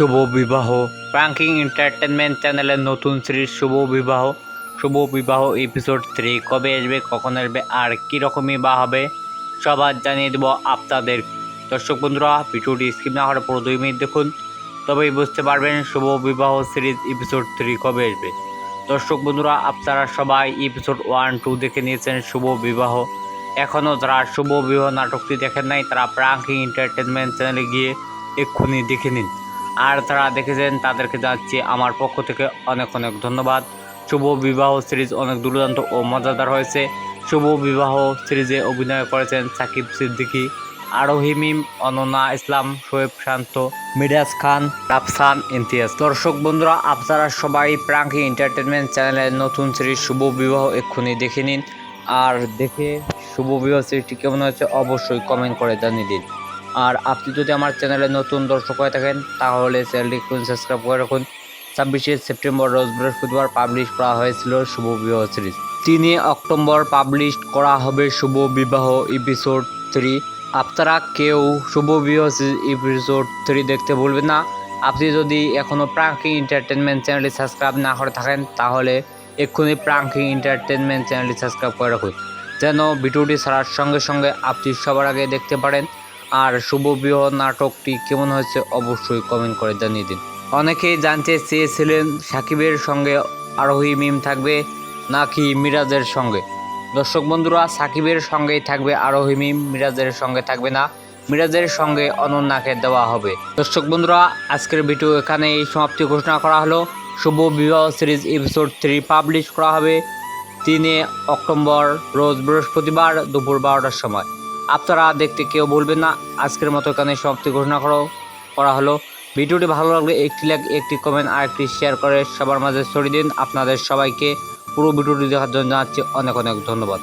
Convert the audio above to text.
শুভ বিবাহ। Pranking entertainment চ্যানেলের নতুন সিরিজ শুভ বিবাহ। শুভ বিবাহ এপিসোড থ্রি কবে আসবে, কখন আসবে, আর কী রকমই বা হবে, সবার জানিয়ে দেবো আপনাদের। দর্শক বন্ধুরা, ভিডিওটি স্কিপ না করে পুরো দুই মিনিট দেখুন। তবেই বুঝতে পারবেন শুভ বিবাহ সিরিজ এপিসোড থ্রি কবে আসবে। দর্শক বন্ধুরা, আপনারা সবাই এপিসোড ওয়ান টু দেখে নিয়েছেন শুভ বিবাহ। এখনও যারা শুভ বিবাহ নাটকটি দেখেন নাই, তারা প্রাঙ্কিং এন্টারটেনমেন্ট চ্যানেলে গিয়ে এক্ষুনি দেখে নিন। আর যারা দেখেছেন তাদেরকে জানাচ্ছি আমার পক্ষ থেকে অনেক অনেক ধন্যবাদ। শুভ বিবাহ সিরিজ অনেক দুর্দান্ত ও মজাদার হয়েছে। শুভ বিবাহ সিরিজে অভিনয় করেছেন সাকিব সিদ্দিকী, আরোহী মিম অননা ইসলাম, শোয়েব শান্ত, মিরাজ খান, রাফসান ইমতিয়াজ। দর্শক বন্ধুরা, আপনারা সবাই প্রাঙ্কি এন্টারটেনমেন্ট চ্যানেলের নতুন সিরিজ শুভ বিবাহ এক্ষুনি দেখে নিন। আর দেখে শুভ বিবাহ সিরিজটি কেমন হয়েছে অবশ্যই কমেন্ট করে জানিয়ে দিন। আর আপনি যদি আমার চ্যানেলে নতুন দর্শক হয়ে থাকেন, তাহলে চ্যানেলটি একটু সাবস্ক্রাইব করে রাখুন। ছাব্বিশে সেপ্টেম্বর রোজ বৃহস্পতিবার পাবলিশ করা হয়েছিল শুভ বিবাহ সিরিজ তিনে অক্টোবর পাবলিশ করা হবে শুভ বিবাহ এপিসোড থ্রি আপনারা কেউ শুভ বিবাহ এপিসোড থ্রি দেখতে ভুলবেন না। আপনি যদি এখনও প্রাঙ্কিং এন্টারটেনমেন্ট চ্যানেলটি সাবস্ক্রাইব না করে থাকেন, তাহলে এক্ষুনি প্রাঙ্কিং এন্টারটেনমেন্ট চ্যানেলটি সাবস্ক্রাইব করে রাখুন। যেন ভিডিওটি ছাড়ার সঙ্গে সঙ্গে আপনি সবার আগে দেখতে পারেন। আর শুভ বিবাহ নাটকটি কেমন হয়েছে অবশ্যই কমেন্ট করে জানিয়ে দিন। অনেকেই জানতে চেয়েছিলেন সাকিবের সঙ্গে আরোহী মিম থাকবে নাকি মিরাজের সঙ্গে। দর্শক বন্ধুরা, সাকিবের সঙ্গেই থাকবে আরোহী মিম, মিরাজের সঙ্গে থাকবে না, মিরাজের সঙ্গে অনন্যাকে দেওয়া হবে। দর্শক বন্ধুরা, আজকের ভিডিও এখানে এই সমাপ্তি ঘোষণা করা হলো। শুভ বিবাহ সিরিজ এপিসোড থ্রি পাবলিশ করা হবে। তিনে অক্টোবর, রোজ বৃহস্পতিবার দুপুর বারোটার সময়। আপনারা দেখতে কেউ বলবেন না। আজকের মতো এখানে সমাপ্তি ঘোষণা করো, করা হলো। ভিডিওটি ভালো লাগলে একটি লাইক, একটি কমেন্ট, আর একটি শেয়ার করে সবার মাঝে ছড়িয়ে দিন। আপনাদের সবাইকে পুরো ভিডিওটি দেখার জন্য জানাচ্ছি অনেক অনেক ধন্যবাদ।